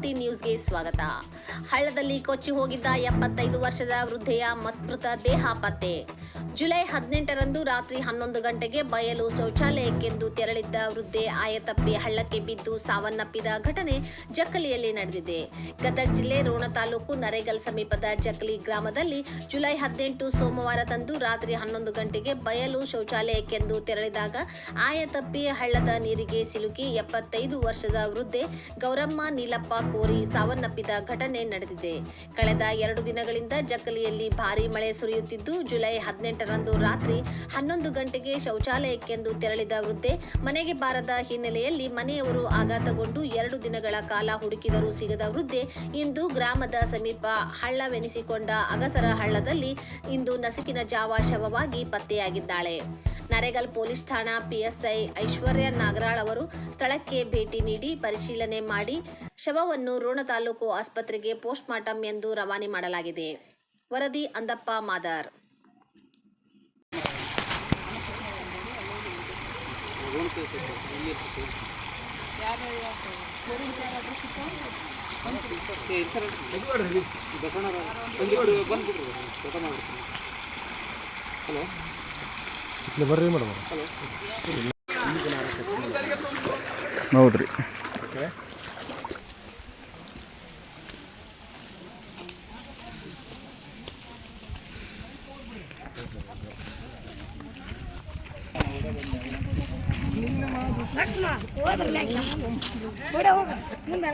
ಕ್ರಾಂತಿ ನ್ಯೂಸ್ಗೆ ಸ್ವಾಗತ. ಹಳ್ಳದಲ್ಲಿ ಕೊಚ್ಚಿ ಹೋಗಿದ್ದ ಎಪ್ಪತ್ತೈದು ವರ್ಷದ ವೃದ್ಧೆಯ ಮೃತ ದೇಹ ಪತ್ತೆ. ಜುಲೈ ಹದಿನೆಂಟರಂದು ರಾತ್ರಿ ಹನ್ನೊಂದು ಗಂಟೆಗೆ ಬಯಲು ಶೌಚಾಲಯಕ್ಕೆಂದು ತೆರಳಿದ್ದ ವೃದ್ಧೆ ಆಯತಪ್ಪಿ ಹಳ್ಳಕ್ಕೆ ಬಿದ್ದು ಸಾವನ್ನಪ್ಪಿದ ಘಟನೆ ಜಕ್ಕಲಿಯಲ್ಲಿ ನಡೆದಿದೆ. ಗದಗ ಜಿಲ್ಲೆ ರೋಣ ತಾಲೂಕು ನರೇಗಲ್ ಸಮೀಪದ ಜಕ್ಕಲಿ ಗ್ರಾಮದಲ್ಲಿ ಜುಲೈ ಹದಿನೆಂಟು ಸೋಮವಾರದಂದು ರಾತ್ರಿ ಹನ್ನೊಂದು ಗಂಟೆಗೆ ಬಯಲು ಶೌಚಾಲಯಕ್ಕೆಂದು ತೆರಳಿದಾಗ ಆಯತಪ್ಪಿ ಹಳ್ಳದ ನೀರಿಗೆ ಸಿಲುಕಿ ಎಪ್ಪತ್ತೈದು ವರ್ಷದ ವೃದ್ಧೆ ಗೌರಮ್ಮ ನೀಲಪ್ಪ ಕೋರಿ ಸಾವನ್ನಪ್ಪಿದ ಘಟನೆ ನಡೆದಿದೆ. ಕಳೆದ ಎರಡು ದಿನಗಳಿಂದ ಜಕ್ಕಲಿಯಲ್ಲಿ ಭಾರಿ ಮಳೆ ಸುರಿಯುತ್ತಿದ್ದು, ಜುಲೈ ಹದಿನೆಂಟರಂದು ರಾತ್ರಿ ಹನ್ನೊಂದು ಗಂಟೆಗೆ ಶೌಚಾಲಯಕ್ಕೆಂದು ತೆರಳಿದ ವೃದ್ಧೆ, ಮನೆಗೆ ಬಾರದ ಹಿನ್ನೆಲೆಯಲ್ಲಿ ಮನೆಯವರು ಆಘಾತಗೊಂಡು ಎರಡು ದಿನಗಳ ಕಾಲ ಹುಡುಕಿದರೂ ಸಿಗದ ವೃದ್ಧೆ ಇಂದು ಗ್ರಾಮದ ಸಮೀಪ ಹಳ್ಳವೆನಿಸಿಕೊಂಡ ಅಗಸರ ಹಳ್ಳದಲ್ಲಿ ಇಂದು ನಸುಕಿನ ಜಾವ ಶವವಾಗಿ ಪತ್ತೆಯಾಗಿದ್ದಾಳೆ. ನರೇಗಲ್ ಪೊಲೀಸ್ ಠಾಣಾ ಪಿಎಸ್ಐ ಐಶ್ವರ್ಯ ನಾಗರಾಳ್ ಅವರು ಸ್ಥಳಕ್ಕೆ ಭೇಟಿ ನೀಡಿ ಪರಿಶೀಲನೆ ಮಾಡಿ ಶವವನ್ನು ರೋಣ ತಾಲೂಕು ಆಸ್ಪತ್ರೆಗೆ ಪೋಸ್ಟ್ಮಾರ್ಟಂ ಎಂದು ರವಾನೆ ಮಾಡಲಾಗಿದೆ. ವರದಿ ಅಂದಪ್ಪ ಮಾದಾರ್. ಹಲೋ. ಇಲ್ಲಿ ಬರ್ರಿ ಮೇಡಮ್ ಹೌದ್ರಿ. ಲಕ್ಷ್ಮ ಹೋಗ ಮುಂದೆ